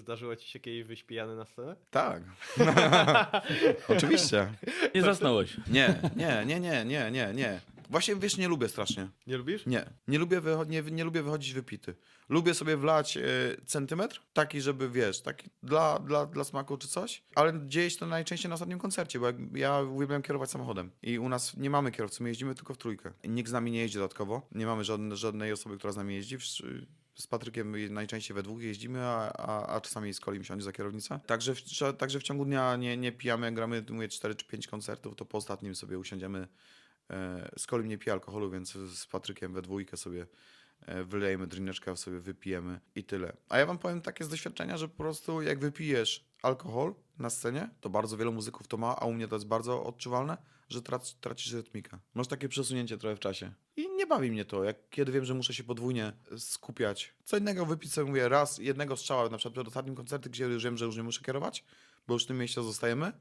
Zdarzyło ci się kiedyś wyjść pijany na scenę? Tak. Oczywiście. Nie zasnąłeś. Nie, nie, nie, nie, nie, nie, nie. Właśnie wiesz, nie lubię strasznie. Nie lubisz? Nie, nie lubię, wycho- nie, nie lubię wychodzić wypity. Lubię sobie wlać e, centymetr, taki, żeby wiesz, taki dla, dla, dla smaku czy coś, ale dzieje się to najczęściej na ostatnim koncercie, bo jak, ja uwielbiam kierować samochodem i u nas nie mamy kierowcy, my jeździmy tylko w trójkę. Nikt z nami nie jeździ dodatkowo, nie mamy żadne, żadnej osoby, która z nami jeździ. Z Patrykiem najczęściej we dwóch jeździmy, a, a, a czasami z Kolim siądzie za kierownicę. Także w, także w ciągu dnia nie, nie pijamy, gramy mówię, 4 czy 5 koncertów, to po ostatnim sobie usiądziemy E, Z Kolim nie pije alkoholu, więc z Patrykiem we dwójkę sobie e, wylejemy drineczkę, sobie wypijemy i tyle. A ja wam powiem takie z doświadczenia, że po prostu jak wypijesz alkohol na scenie, to bardzo wielu muzyków to ma, a u mnie to jest bardzo odczuwalne, że trac, tracisz rytmikę. Masz takie przesunięcie trochę w czasie. I nie bawi mnie to, jak kiedy wiem, że muszę się podwójnie skupiać. Co innego wypić sobie, mówię, raz jednego strzała, na przykład przed ostatnim koncertem, gdzie już wiem, że już nie muszę kierować, bo już w tym mieście zostajemy,